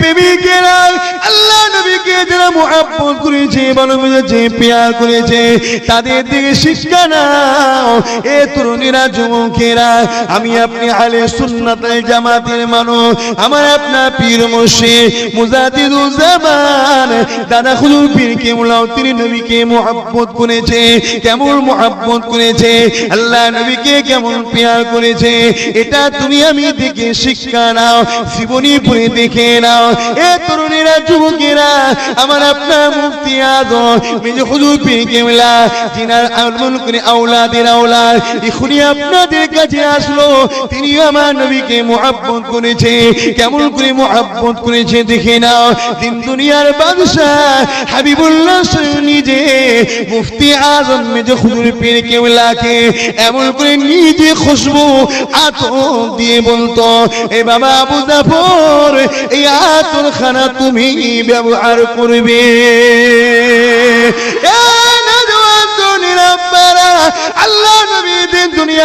প্রেমিকেরা নবীকে যারা করেছে পেয়ার করেছে, তাদের দিকে শিক্ষা এ তরুণীরা, যুবকেরা, আমি আপনি জামাতের মানুষ, আমার আপনার পীর দাদা পীর তিনি নবীকে করেছে, কেমন মোহাব্বত করেছে, আল্লাহ নবীকে কেমন পেয়ার করেছে, এটা তুমি আমি দেখে শিক্ষা নাও, জীবনী পড়ে দেখে নাও। এ তরুণীরা যুবকেরা আমার আপনার মুক্তি কেমলা জিনার এখনই আপনাদের কাছে আসলো। তিনি আমার নবীকে করেছে। কেমন করে করেছে দেখে নাও। দিন দুনিয়ার বাদশাহ হাবিবুল্লাহ নিজে মুফতি আজম হুজুর পীর এমন করে নিজে খুশবু আতর দিয়ে বলতো, এ বাবা আবু জাফর, এই আতর খানা তুমি ব্যবহার করবে। নজওয়ান তরুণীরা আল্লাহ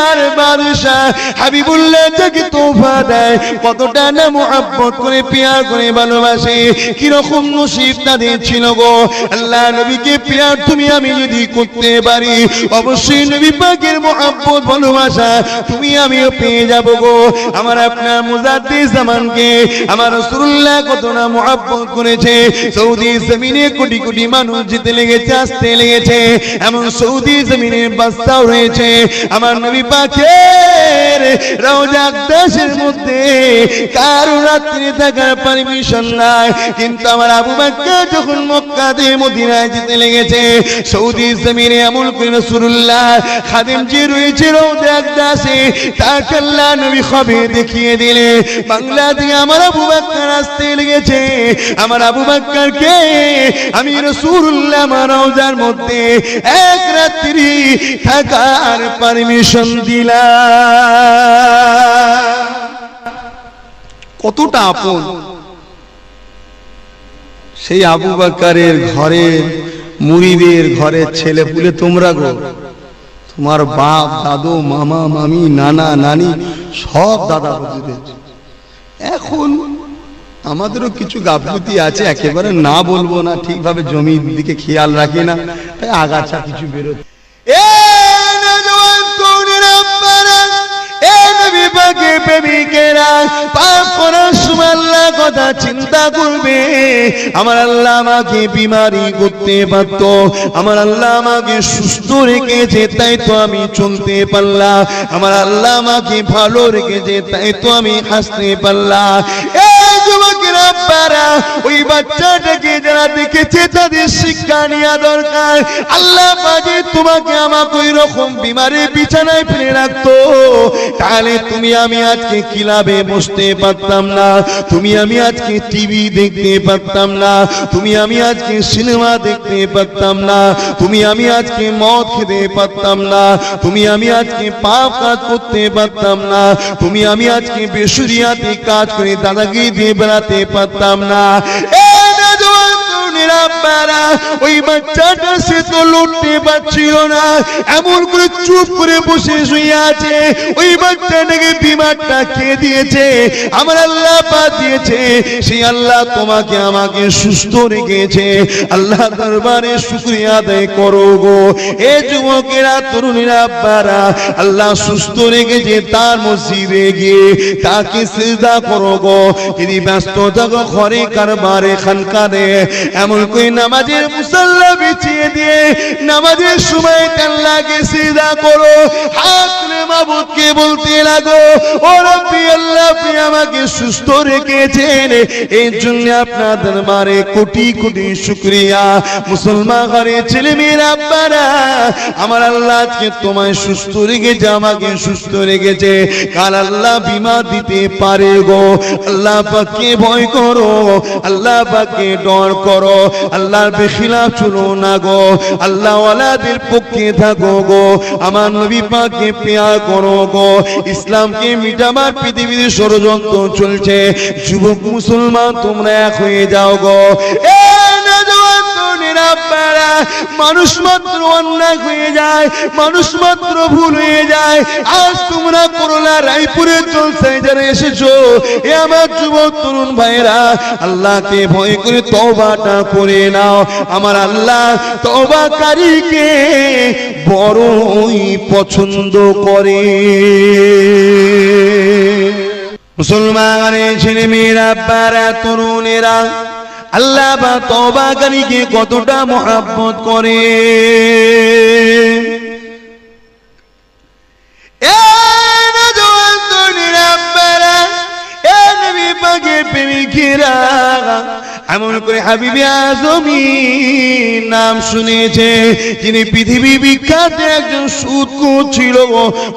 দুনিয়ার বাদশাহ। হাবিবুল্লাহ যাকে তোফা দেয়, কতটা না মোহাব্বত করে, পেয়ার করে ভালোবাসে, কীরকম নসিব তাদের ছিল গো। আল্লাহ নবীকে পেয়ার তুমি, আমি যদি করতে পারি, অবশ্যই নবী পাকের মোহাব্বত, ভালোবাসা তুমি, আমিও পেয়ে যাব গো। আমার আপনার মুজাদ্দিস জামানকে, আমার রাসূলুল্লাহ কত না মোহাব্বত করেছে, সৌদি জমিনে কোটি কোটি মানুষ যেতে লেগেছে, আসতে লেগেছে, এমন সৌদি জমিনে বাস্তাও রয়েছে। আমার নবী পাকের রওজা দেশের মধ্যে কারও রাত্রি থাকার পারমিশন নাই। কিন্তু আমার আবু বাক্কা যখন মক্কাতে মদিনায় যেতে লেগেছে, সৌদি জমিনে এমন করে রাসূলুল্লাহ খাদেম যে রয়েছে রওজা দাসে তাকে আল্লাহ নবী খবে দেখিয়ে দিলে, বাংলা দিয়ে আমার আবু বাক্কার আসতে লেগেছে, আমার আবু বাক্কারকে আমি রাসূলুল্লাহ আমার রওজার মধ্যে এক রাত্রি থাকার পারমিশন দিলাম কতটা আপন। সেই আবু বাকারের ঘরে, মুড়িদের ঘরের ছেলে পুলে তোমরা গো। তোমার বাপ, দাদু, মামা, মামি, নানা, নানি, সব দাদা এখন আমাদেরও কিছু গাফলতি আছে, একেবারে না বলব না, ঠিকভাবে জমির দিকে খেয়াল রাখি না, তাই আগাছা কিছু বেরোচ্ছে। আমার আল্লাহ করতে পারত, আমার আল্লাহ সুস্থ রেখেছে, তাই তো আমি চলতে পারলাম। আমার আল্লাহ আমাকে ভালো রেখেছে, তাই তো আমি হাসতে পারলাম। এ যুবকেরা পারা ওই বাচ্চাটাকে যারা দেখেছে তাদের শিক্ষা নেওয়া দরকার। আল্লাহ পাকে তোমাকে আমাকে ওই রকম বিমারে বিছানায় ফেলে রাখতো। তাহলে তুমি আমি আজকে কিলাবে বসতে পারতাম না, তুমি আমি আজকে টিভি দেখতে পারতাম না, তুমি আমি আজকে সিনেমা দেখতে পারতাম না, তুমি আমি আজকে মদ খেতে পারতাম না, তুমি আমি আজকে পাপ কাজ করতে পারতাম না, তুমি আমি আজকে বেসুরিয়াতে কাজ করে দাদাগিরি দিয়ে বেড়াতে পারতাম না। এ ওই বাচ্চাটা সে তো লড়তে পারছিল না। এমন করে চুপ করে বসে শুয়ে আছে। ওই বাচ্চাটাকে বিমারটা খেয়ে দিয়েছে? আমার আল্লাহ পা দিয়েছে। সেই আল্লাহ তোমাকে আমাকে সুস্থ রেখেছে। আল্লাহ দরবারে শুক্রিয়া আদায় করো গো। এ যুবকেরা, তরুণীরা আল্লাহ সুস্থ রেখেছে, তার মসজিদে গিয়ে তাকে সিজদা করো গো। যদি ব্যস্ত থাকো, ঘরে কারবারে, খানকারে, এমন কই নামাজের মুসল্লা বিছিয়ে দিয়ে নামাজের সময় কাল্লাকে সিদা করো হাত মাবুদকে বলতে লাগো? ও রব্বি আল্লাহ, আপনি আমাকে সুস্থ রেখেছেন। এই জন্য আপনার দরবারে কোটি কোটি শুকরিয়া। মুসলমান ঘরে ছেলে মেয়েরা আব্বারা, আমার আল্লাহ আজকে তোমায় সুস্থ রেখেছে, আমাকে সুস্থ রেখেছে। কাল আল্লাহ বিমা দিতে পারে গো? আল্লাহ পাককে ভয় করো, আল্লাহ পাককে ডর করো, আল্লাহর বেখিলাফ চলো না গো। আল্লাহ ওয়ালাদের পক্ষে থাকো গো। আমার নবী পাককে পেয়া করো গো ইসলামকে মিটাবার পৃথিবীর ষড়যন্ত্র চলছে। যুবক, মুসলমান, তোমরা এক হয়ে যাও গো। এ মানুষ মাত্র অন্যায় হয়ে যায়, মানুষ মাত্র ভুল হয়ে যায়। আজ তোমরা করোনা রায়পুরের জলসায় যারা এসেছ, এ আমার যুবক, তরুণ ভাইরা আল্লাহকে ভয় করে তবাটা করে নাও। আমার আল্লাহ তবাকারীকে বড়ই পছন্দ করে। মুসলমানের ছেলে মেয়েরা আব্বারা তরুণেরা আল্লাহ বা তবাকারীকে কতটা মহাব্বত করে? এমন করে হাবিবি আজমি নাম শুনেছে। যিনি পৃথিবী বিখ্যাত একজন সুদ ছিল।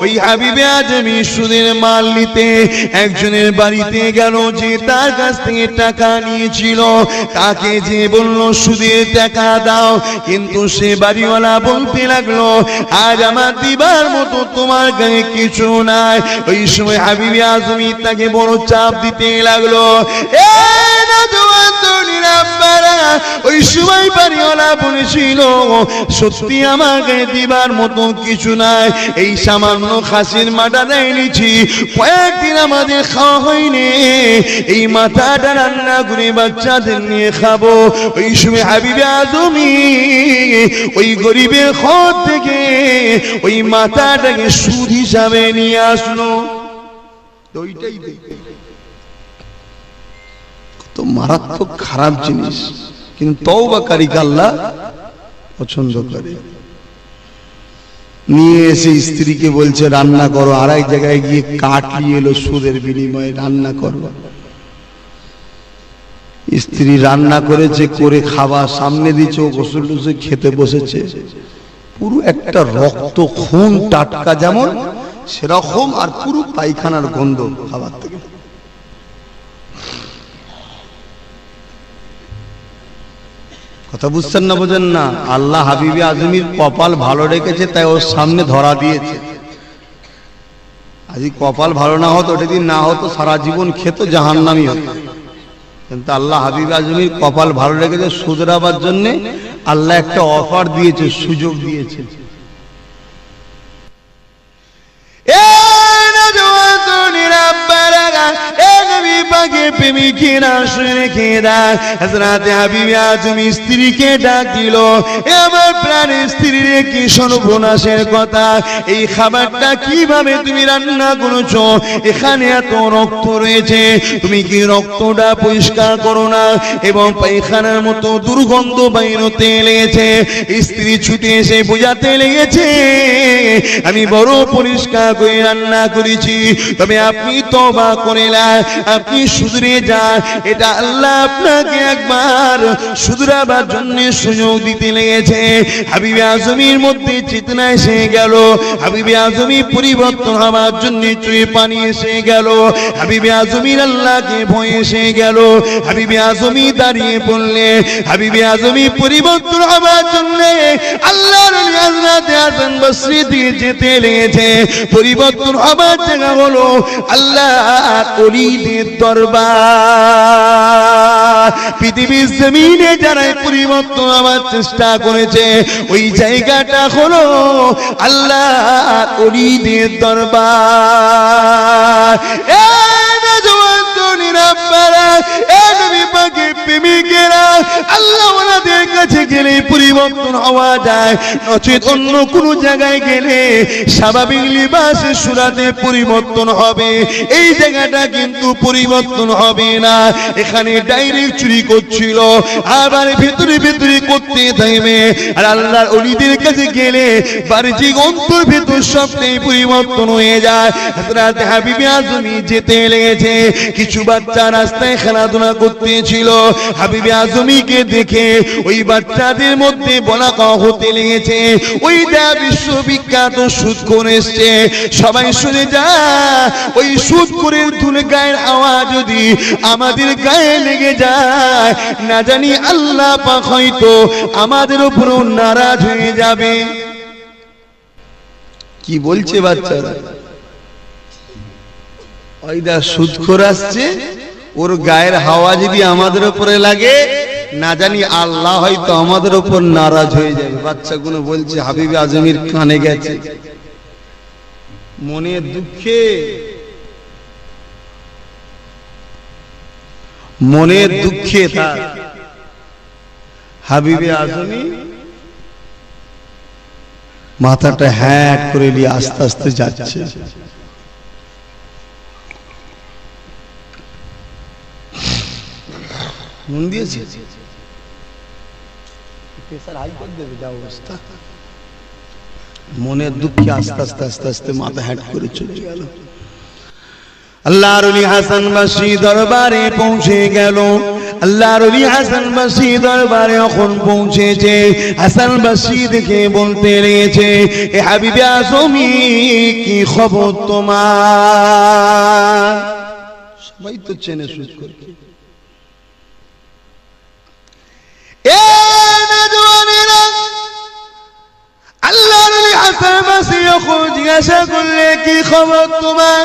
ওই হাবিবে আজমি সুদের মাল নিতে একজনের বাড়িতে গেল যে তার কাছ থেকে টাকা নিয়েছিল। তাকে যে বলল সুদের টাকা দাও। কিন্তু সে বাড়িওয়ালা বলতে লাগল আজ আমার দিবার মতো তোমার গায়ে কিছু নাই। ওই সময় হাবিবি আজমি তাকে বড় চাপ দিতে লাগল এ আব্বারা, ওই সময় বাড়িওয়ালা বলেছিল, সত্যি গায়ে দিবার মতো কিছু নাই। এই সামান্য খাসির মাটা নিয়েছি কয়েকদিন আমাদের খাওয়া হয়নি। এই মাথাটা রান্না করে বাচ্চাদের নিয়ে খাব। ওই সময় হাবিবে আজমি ওই গরিবের ঘর থেকে ওই মাথাটাকে সুদ হিসাবে নিয়ে আসলো। ওইটাই দেখবে কত মারাত্মক খারাপ জিনিস। কিন্তু তওবাকারীকে আল্লাহ পছন্দ করে। নিয়ে এসে স্ত্রীকে বলছে, রান্না করো। আর এক জায়গায় গিয়ে কাঠ নিয়ে এলো সুদের বিনিময়ে, রান্না করো। স্ত্রী রান্না করেছে, করে খাবার সামনে দিচ্ছে ও গোসল টুসে খেতে বসেছে। পুরো একটা রক্ত, খুন, টাটকা যেমন, সেরকম আর পুরো পায়খানার গন্ধ খাবার থেকে। কথা বুঝছেন না, বোঝেন না? আল্লাহ হাবিবি আজমির কপাল ভালো রেখেছে, তাই ওর সামনে ধরা দিয়েছে। আজি কপাল ভালো না হতো, ওটা যদি না হতো, সারা জীবন খেত জাহান নামি হতো। কিন্তু আল্লাহ হাবিব আজমির কপাল ভালো রেখেছে সুদরাবার জন্যে আল্লাহ একটা অফার দিয়েছে, সুযোগ দিয়েছে। পাকের প্রেমিকেরা রেখে দেয়। হযরতে হাবিব আজমি স্ত্রীকে ডাক দিল আমার প্রাণের স্ত্রীর কি সর্বনাশের কথা? এই খাবারটা কীভাবে তুমি রান্না করেছ? এখানে এত রক্ত রয়েছে, তুমি কি রক্তটা পরিষ্কার করো না? এবং পায়খানার মতো দুর্গন্ধ বাইরতে লেগেছে। স্ত্রী ছুটে এসে বোঝাতে লেগেছে, আমি বড় পরিষ্কার করে রান্না করেছি, তবে আপনি তবা করে না আপনি সুধরে যান এটা আল্লাহ আপনাকে একবার সুধরাবার জন্য সুযোগ দিতে লেগেছে। হাবিবে আজমির মধ্যে চেতনা এসে গেল। হাবিবে আজমি পরিবর্তন হওয়ার জন্য চুয়ে পানি এসে গেল। হাবিবে আজমির আল্লাহকে ভয় এসে গেল। হাবিবে আজমি দাঁড়িয়ে বললে, হাবিবে আজমি পরিবর্তন হওয়ার জন্য আল্লাহর যেতে লেগেছে। পরিবর্তন হবার জায়গা হলো আল্লাহ অলিদের পৃথিবীর জমিনে যারা পরিবর্তন হওয়ার চেষ্টা করেছে ওই জায়গাটা হলো আল্লাহ অলিদের দরবার। প্রেমিকেরা, আল্লাহ ওনাদের কাছে গেলে পরিবর্তন হওয়া যায়। নচেত অন্য কোনো জায়গায় গেলে স্বাভাবিক লিবাসে সুরাতে পরিবর্তন হবে। এই জায়গাটা কিন্তু পরিবর্তন হবে না। এখানে ডাইরেক্ট চুরি করছিল। আবার ভেতরে ভেতরে করতে থাকবে আর আল্লাহর অলিদের কাছে গেলে বাহ্যিক অন্তর ভেতর সবটাই পরিবর্তন হয়ে যায়। হাবিবে আজমি যেতে লেগেছে। কিছু বাচ্চা রাস্তায় খেলাধুলা করতেছিল। হাবিবে আজমিকে দেখে ওই বাচ্চাদের মধ্যে বলা হতে লেগেছে। ওই দা বিশ্ববিখ্যাত সুদ করে এসছে। সবাই শুনে যা, ওই সুদ করে ধুলে গায়ের আওয়াজ যদি আমাদের গায়ে লেগে যায়, না জানি আল্লাহ পাক হয়তো আমাদের উপরও নারাজ হয়ে যাবে। কি বলছে বাচ্চারা? ওই দা সুদখোর আসছে? ওর গায়ের হাওয়া যদি আমাদের উপরে লাগে, না জানি আল্লাহ হয়তো আমাদের উপর নারাজ হয়ে যাবে। বাচ্চাগুলো বলছে, হাবিবি আজমির কানে গেছে। মনের দুঃখে মনের দুঃখে তার হাবিবে আজমি মাথাটা হ্যাট করে নিয়ে আস্তে আস্তে যাচ্ছে। মন দিয়েছে? মনের দুঃখে আস্তে আস্তে আস্তে আস্তে মাথা হ্যাট করে চলে গেল। আল্লাহর অলি হাসান বাসি দরবারে পৌঁছে গেল। আল্লাহর অলি হাসান বাসি দরবারে এখন পৌঁছেছে। হাসান বাসি দেখে বলতে লেগেছে এ হাবিবে আজমি কি খবর তোমার? সবাই তো চেনে সুদ করবে। অলি হাসান বাসি এখন জিজ্ঞাসা করলে কি খবর তোমার?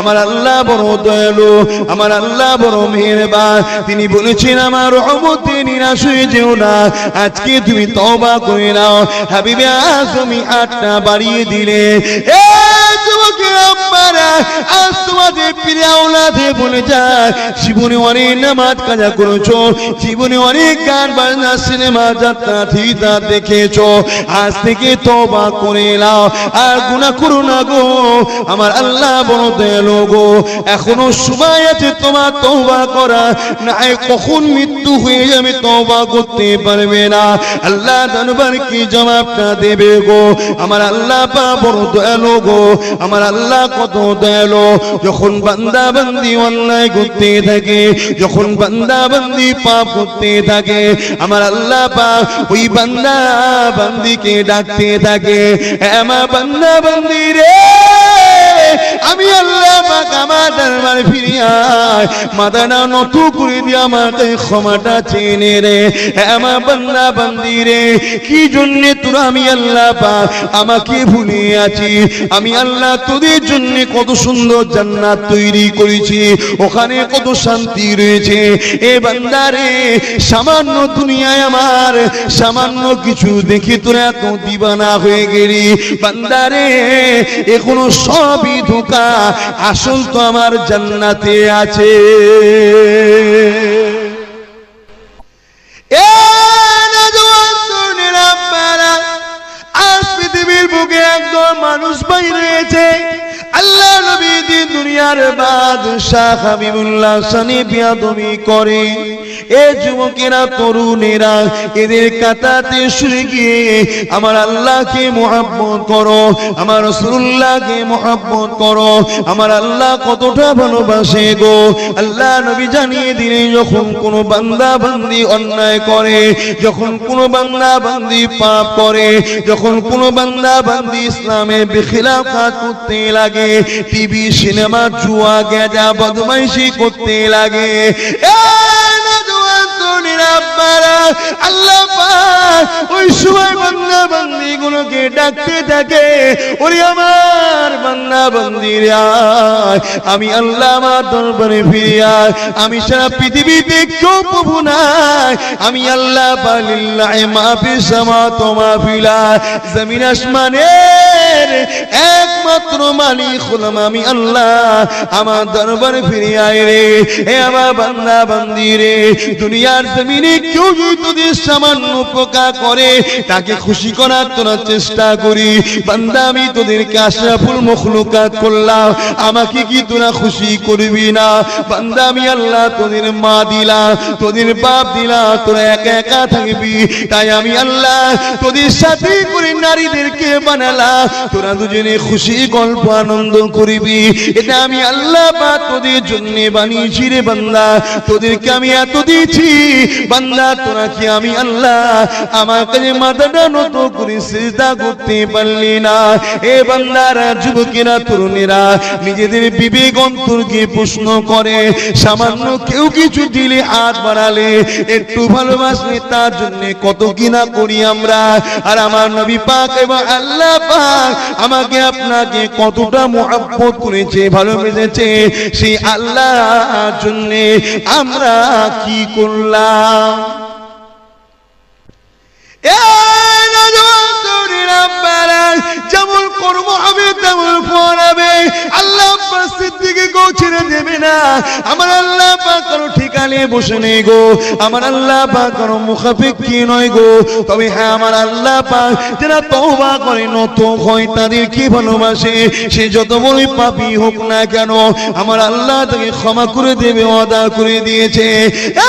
আমার আল্লাহ বড় দয়ালু, আমার আল্লাহ বড় মেহেরবান। তিনি বলেছেন, আমার রহমতে নিরাশ হয়ে যেও না। আজকে তুমি তওবা করে নাও। হাবিবে তুমি হাতটা বাড়িয়ে দিলে। বলে অনেক নামাজ অনেক সিনেমা, যাত্রা আজ থেকে তবা করে নাও। আর করো না গো। আমার আল্লাহ বড় দয়ালু গো। এখনও সময় আছে তোমার তওবা করা। না কখন মৃত্যু হয়ে যাবে তওবা করতে পারবে না। আল্লাহ দরবার কি জবাবটা দেবে গো? আমার আল্লাহ পা বড় দয়ালু গো। আমার আল্লাহ কত দয়ালু। যখন বান্দা বান্দি অন্যায় করতে থাকে, যখন বান্দা বান্দি পাপ করতে থাকে, আমার আল্লাহ পা ওই বান্দা বান্দিকে ডাকতে থাকে আমার বান্দা বান্দি রে, আমি আল্লাহ আমি আল্লাহ তোদের জন্য কত সুন্দর জান্নাত তৈরি করেছি, ওখানে কত শান্তি রয়েছে। এ বান্দারে সামান্য দুনিয়ায় আমার, সামান্য কিছু দেখে তোরা এত দিবানা হয়ে গেলি। বান্দারে এখনও সবই ধোকা আসল তো আমার জান্নাতে আছে। মানুষ বাই রয়েছে। আল্লাহ নবী দিন দুনিয়ার বাদশাহ হাবিবুল্লাহ সানি বিয়াদমি করে। এ যুবকেরা, তরুণেরা, এদের কাতাতে শুয়ে গিয়ে আমার আল্লাহকে মোহাব্বত করো, আমার রসুল্লাহকে মোহাব্বত করো। আমার আল্লাহ কতটা ভালোবাসে গো। আল্লাহ নবী জানিয়ে দিলে যখন কোন বান্দা বান্দি অন্যায় করে, যখন কোন বান্দা বান্দি পাপ করে, যখন কোন বান্দা বান্দি ইসলামে বেখিলাফ কাজ করতে লাগে, টিভি, সিনেমা, জুয়া, গেজা, বদমাইশি করতে লাগে, এ আল্লাহ ওই সময় বন্ধা বান্দি গুলোকে ডাকতে থাকে, ওরে আমার বান্দা, বান্দির আমি আল্লাহ আমার দরবারে ফিরে আয়, আমি সারা পৃথিবীতে কেউ প্রভু নাই, আমি আল্লাহ পালিল্লাহ মাফি সামা তোমা ফিলা জমিন আসমানের একমাত্র মালিক হলাম আমি আল্লাহ, আমার দরবারে ফিরে রে, হে আমার বান্দা বান্দি রে দুনিয়ার জমিনে কেউ যদি সামান্য উপকার করে, তাকে খুশি করার তোরা চেষ্টা করি। বান্দা, আমি তোদেরকে আশরাফুল মখলুকাত করলাম। আমাকে কি তোরা খুশি করবি না? বান্দা, আমি আল্লাহ তোদের মা দিলা তোদের বাপ দিলা তোরা একা একা থাকবি। তাই আমি আল্লাহ তোদের সাথে করে নারীদেরকে বানালা তোরা দুজনে খুশি গল্প আনন্দ করবি। এটা আমি আল্লাহ বা তোদের জন্য বানিয়েছি রে বান্দা। তোদেরকে আমি এত দিয়েছি। বান্দা, তোরা কি আমি আল্লাহ আমার কাছে মাথাটা নত করে সিজদা করতে পারলি না। এ বান্দারা যুবকেরা তরুণেরা, নিজেদের বিবেক অন্তরকে প্রশ্ন করে, সামান্য কেউ কিছু দিলে হাত বাড়ালে, একটু ভালোবাসলে তার জন্য কত কিনা করি আমরা। আর আমার নবী পাক এবং আল্লাহ পাক আমাকে আপনাকে কতটা মোহাব্বত করেছে, ভালোবেসেছে, সেই আল্লাহ জন্য আমরা কি করলাম? আপনারা যেমন কর্ম হবে, তেমন ফল হবে। আল্লাহ উপস্থিত দিকে গো ছেড়ে দেবে না। আমার আল্লাহ কোনো ঠিকানে বসে নেই গো। আমার আল্লাহ পাক কোনো মুখাপেক্ষি নয় গো। তবে হ্যাঁ আমার আল্লাহ পাক যারা তওবা করে নত হয়, তাদের কি ভালোবাসে? সে যত বড়ই পাপী হোক না কেন, আমার আল্লাহ তাকে ক্ষমা করে দেবে অদা করে দিয়েছে। এ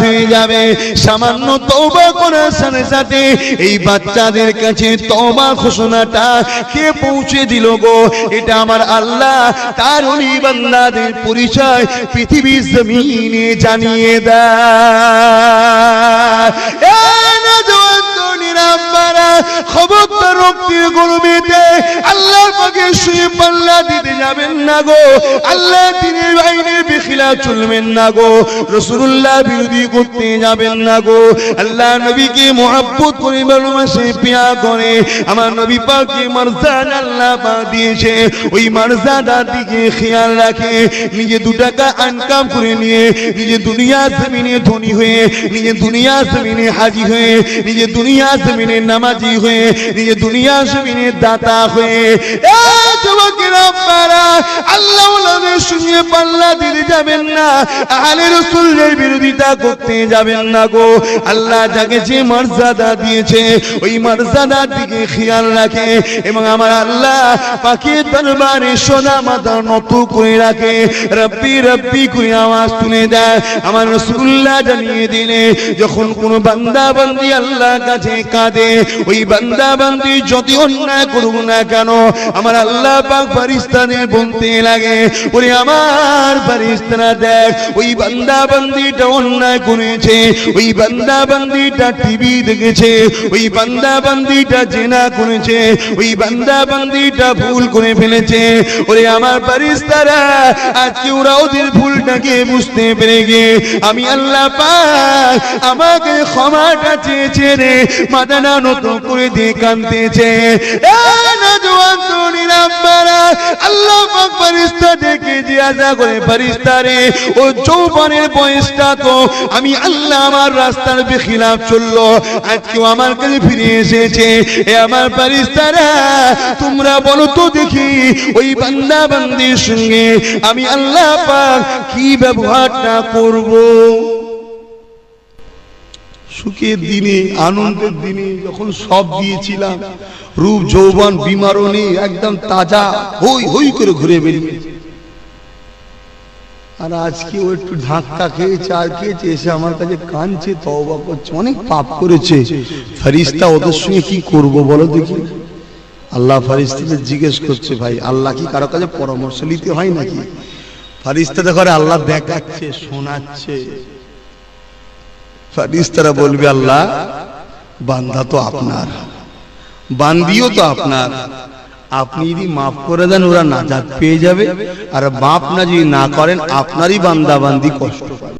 হয়ে যাবে। সামান্য তওবা করার সাথে সাথে এই বাচ্চাদের কাছে তওবা ঘোষণাটা কে পৌঁছে দিল গো? এটা আমার আল্লাহ, তার বান্দাদের পরিচয় পৃথিবীর জমিনে জানিয়ে দেয়। গরমেতে আল্লাহর শুয়ে পাল্লা দিতে যাবেন না গো। আল্লাহ বেখিলা চলবেন না গো। রসুল্লাহ বিরোধী করতে যাবেন না গো। আল্লাহ নবীকে মহাব্বত করে ভালোবাসে, পিয়া করে। আমার নবী পাকে আল্লাহ পা দিয়েছে। ওই মর্যাদার দিকে খেয়াল রাখে। নিজে দু টাকা আনকাম করে নিয়ে, নিজে দুনিয়া জমিনে ধনী হয়ে, নিজে দুনিয়া জমিনে হাজি হয়ে, নিজে দুনিয়া জমিনে নামাজি হয়ে নিজে দুনিয়া জমিনে দাতা হয়ে। আল্লাহ সঙ্গে পাল্লা দিতে যাবেন না। বিরোধিতা করতে যাবেন না গো। আল্লাহ যাকে যে মর্যাদা দিয়েছে, ওই মর্যাদার দিকে খেয়াল রাখে এবং আমার আল্লাহ দরবারে সোনা মাথা নত করে রাখে। রব্বি রব্বি করে আওয়াজ তুলে দেয়। আমার রাসূলুল্লাহ জানিয়ে দিলে, যখন কোন বান্দি আল্লাহ কাছে কাঁদে, ওই বান্দা বান্দি যত অন্যায় করুক না কেন, আমার আল্লাহ পাক ফারিস্তাদের বলতে লাগে। ওরে আমার ফারিস্তারা দেখ, ওই বান্দা বান্দিটা অন্যায় করেছে, ওই বান্দা বান্দিটা টিভি দেখেছে, ওই বান্দা বান্দিটা জেনা করেছে, ওই বান্দা বান্দিটা ভুল করে ফেলেছে। ওরে আমার ফারিস্তারা আজকে ওরা ওদের ভুলটাকে বুঝতে পেরে গিয়ে আমি আল্লাহ পাক আমাকে ক্ষমাটা চেয়েছে রে, মাদানা নতুন করে দিয়ে আপনারা আল্লাহ ডেকে জিজ্ঞাসা করে ও যৌবনের বয়সটা তো, আমি আল্লাহ আমার রাস্তার আজকেও আমার কাছে ফিরে এসেছে, এ আমার ফারিস্তারা তোমরা বলো তো দেখি, ওই বান্দা বান্দির সঙ্গে আমি আল্লাহ পাক কি ব্যবহারটা করব? সুখের দিনে, আনন্দের দিনে যখন সব দিয়েছিলাম, রূপ যৌবন বিমারও নেই একদম তাজা হই হই করে ঘুরে বেরিয়ে আর আজকে ও একটু ধাক্কা খেয়েছে আর খেয়েছে, এসে আমার কাছে কাঁদছে, তওবা করছে, অনেক পাপ করেছে। ফারিস্তা ওদের সঙ্গে কি করব বলো দেখি। আল্লাহ ফারিস্তাদের জিজ্ঞেস করছে, ভাই, আল্লাহ কি কারও কাছে পরামর্শ নিতে হয় নাকি? ফারিস্তাদের ঘরে আল্লাহ দেখাচ্ছে, শোনাচ্ছে। ফারিস্তারা বলবে, আল্লাহ, বান্দা তো আপনার। বান্দিও তো আপনার। আপনি যদি মাফ করে দেন, ওরা নাজাত পেয়ে যাবে। আর মাফ না যদি না করেন, আপনারই বান্দা বান্দি কষ্ট পাবে।